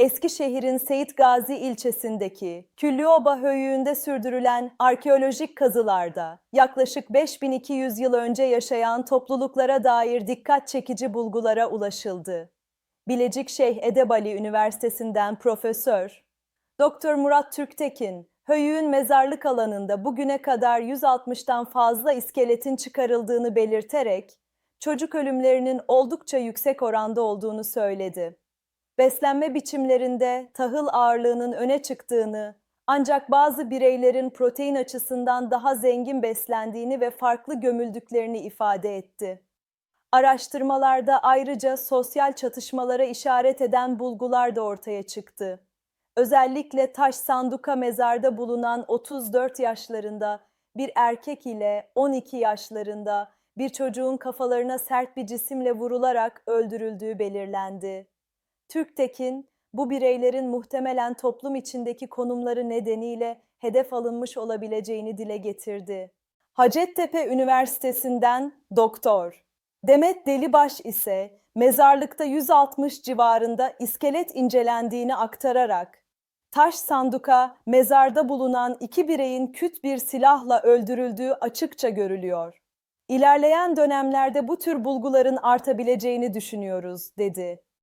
Eskişehir'in Seyit Gazi ilçesindeki Küllüoba höyüğünde sürdürülen arkeolojik kazılarda yaklaşık 5200 yıl önce yaşayan topluluklara dair dikkat çekici bulgulara ulaşıldı. Bilecik Şeyh Edebali Üniversitesi'nden Profesör Doktor Murat Türktekin, höyüğün mezarlık alanında bugüne kadar 160'tan fazla iskeletin çıkarıldığını belirterek, çocuk ölümlerinin oldukça yüksek oranda olduğunu söyledi. Beslenme biçimlerinde tahıl ağırlığının öne çıktığını, ancak bazı bireylerin protein açısından daha zengin beslendiğini ve farklı gömüldüklerini ifade etti. Araştırmalarda ayrıca sosyal çatışmalara işaret eden bulgular da ortaya çıktı. Özellikle taş sanduka mezarda bulunan 34 yaşlarında bir erkek ile 12 yaşlarında bir çocuğun kafalarına sert bir cisimle vurularak öldürüldüğü belirlendi. Türktekin, bu bireylerin muhtemelen toplum içindeki konumları nedeniyle hedef alınmış olabileceğini dile getirdi. Hacettepe Üniversitesi'nden doktor. Demet Delibaş ise mezarlıkta 160 civarında iskelet incelendiğini aktararak taş sanduka mezarda bulunan iki bireyin küt bir silahla öldürüldüğü açıkça görülüyor. İlerleyen dönemlerde bu tür bulguların artabileceğini düşünüyoruz, dedi.